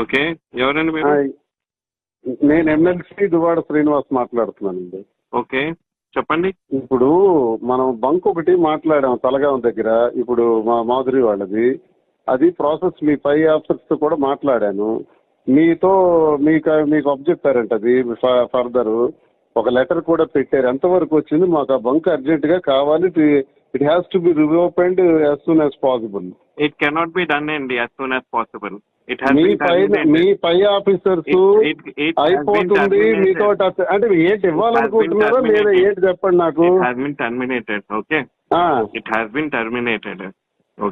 Okay. ఎవరండి మీరు. నేను ఎమ్మెల్సీ దువాడ శ్రీనివాస్ మాట్లాడుతున్నానండి. ఓకే. చెప్పండి. ఇప్పుడు మనం బంక్ ఒకటి మాట్లాడాం తలగాం దగ్గర. ఇప్పుడు మా మాధురి వాళ్ళది. అది ప్రాసెస్ మీ పై ఆఫీసర్స్తో కూడా మాట్లాడాను. మీతో మీకు మీకు చెప్పారంట అది ఫర్దర్. ఒక లెటర్ కూడా పెట్టారు. ఎంతవరకు వచ్చింది? మాకు ఆ బంక్ అర్జెంట్గా కావాలి it has to be reopened as soon as possible. It cannot be done అండి as soon as possible. It మీ పై మీ పై ఆఫీసర్స్ అయిపోతుంది మీతో అంటే ఏంటి ఇవ్వాలనుకుంటున్నారో లేదా ఏంటి చెప్పండి నాకు? It has been terminated okay it has been terminated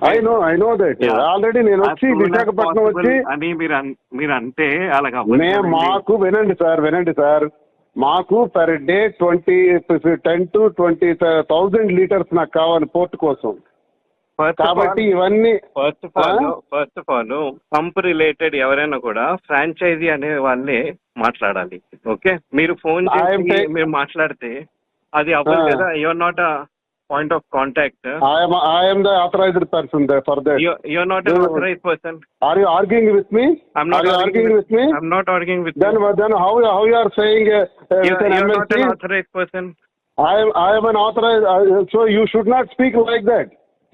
I know I know that already నేను వచ్చి విశాఖపట్నం వచ్చి అని మీరు మీరు అంటే అలాగా మే మాకు వినండి సార్ వినండి సార్. మాకు per day twenty ten to twenty thousand litres నాకు కావాలి పోర్ట్ కోసం. కాబట్టి ఇవన్నీ first of all first of all pump related ఎవరైనా కూడా ఫ్రాంచైజీ అనే వాళ్ళే మాట్లాడాలి ఓకే? మీరు ఫోన్ చేసి మీరు మాట్లాడితే అది అవ్వదు. కదా? You're not a point of contact I'm I'm the authorized person for that you're not No. Authorize person are you arguing with me you with, with me I'm not arguing with then. Then how how you are saying with you're not MLC an authorized person. I am I am an authorized, uh, so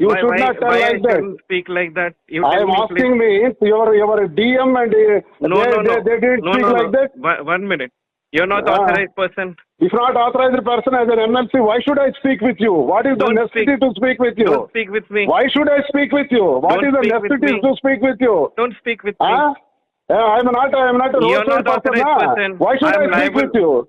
you should not speak like that. Why, should why, not tell why I like that. shouldn't speak like that? You I am me, asking me, your your DM and uh, No, they, no, no. they, they didn't no, speak no, like no. that. One- One minute. You're not Ah. authorized person. If not authorized person as an MLC, why should I speak with you? What is Don't the necessity speak. to speak with you? Don't speak with me. Why should I speak with you? What Don't is the necessity to speak with you? Don't speak with me. Huh? Yeah, I am not I am not a You're not person. authorized person. Why should I I speak liable. with you?